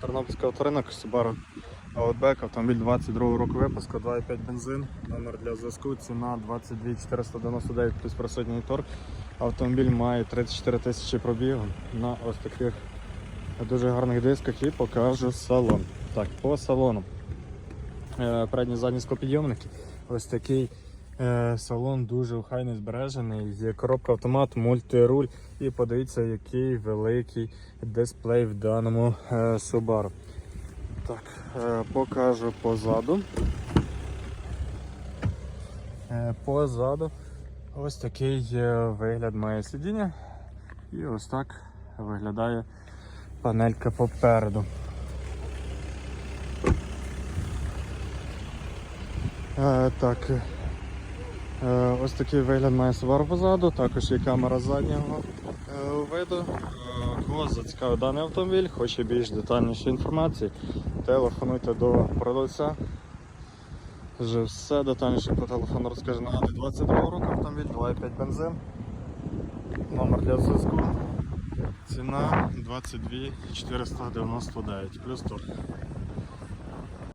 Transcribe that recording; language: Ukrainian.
Тернопільський авторинок Subaru Outback, автомобіль 22 року випуску, 2,5 бензин, номер для зв'язку, ціна 22 499 плюс присутній торг. Автомобіль має 34 тисячі пробігу на ось таких дуже гарних дисках і покажу салон. Так, по салону. Е, Передні задні склопідйомники. Ось такий салон дуже охайний збережений. Є коробка автомат, мультируль. І подивіться, який великий дисплей в даному е, Subaru. Так, е, покажу позаду. Е, позаду ось такий е, вигляд має сидіння. І ось так виглядає панелька попереду. Е, так. Е, ось такий вигляд має Subaru позаду, також є камера заднього е, виду. Е, Кого зацікавив даний автомобіль, хоче більш детальнішої інформації, телефонуйте до продавця. Вже все детальніше по телефону розкаже нагадую 22 року автомобіль, 2,5 бензин. Номер для зв'язку. Ціна 22 499 плюс торг.